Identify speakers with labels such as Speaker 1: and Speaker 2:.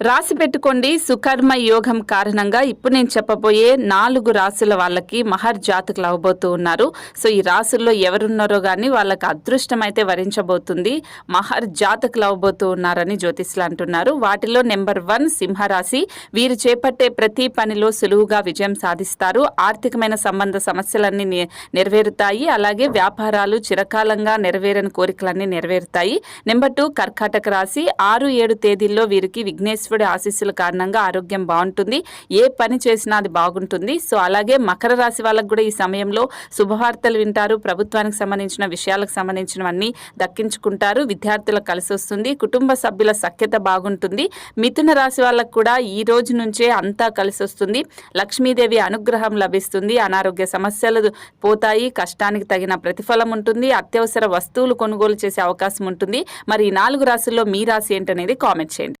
Speaker 1: రాసి పెట్టుకోండి. సుకర్మ యోగం కారణంగా ఇప్పుడు నేను చెప్పబోయే నాలుగు రాసుల వాళ్ళకి మహర్ జాతకులు అవ్వబోతూ ఉన్నారు. సో ఈ రాసుల్లో ఎవరున్నారో కానీ వాళ్ళకి అదృష్టం అయితే వరించబోతుంది. మహర్ జాతకులు అవ్వబోతూ ఉన్నారని జ్యోతిష్లు అంటున్నారు. వాటిలో నెంబర్ వన్ సింహరాశి. వీరు చేపట్టే ప్రతి పనిలో సులువుగా విజయం సాధిస్తారు. ఆర్థికమైన సంబంధ సమస్యలన్నీ నెరవేరుతాయి. అలాగే వ్యాపారాలు చిరకాలంగా నెరవేరని కోరికలన్నీ నెరవేరుతాయి. నెంబర్ టూ కర్కాటక రాశి. ఆరు ఏడు తేదీల్లో వీరికి విఘ్నేశ్వరుడి ఆశీస్సుల కారణంగా ఆరోగ్యం బాగుంటుంది. ఏ పని చేసినా అది బాగుంటుంది. సో అలాగే మకర రాశి వాళ్ళకు కూడా ఈ సమయంలో శుభవార్తలు వింటారు. ప్రభుత్వానికి సంబంధించిన విషయాలకు సంబంధించినవన్నీ దక్కించుకుంటారు. విద్యార్థులకు కలిసి వస్తుంది కుటుంబ సభ్యుల సఖ్యత బాగుంటుంది. మిథున రాశి వాళ్ళకు కూడా ఈ రోజు నుంచే అంతా కలిసి వస్తుంది లక్ష్మీదేవి అనుగ్రహం లభిస్తుంది. అనారోగ్య సమస్యలు పోతాయి. కష్టానికి తగిన ప్రతిఫలం ఉంటుంది. అత్యవసర వస్తువులు కొనుగోలు చేసే అవకాశం ఉంటుంది. మరి ఈ నాలుగు రాశుల్లో మీ రాశి ఏంటనేది కామెంట్ చేయండి.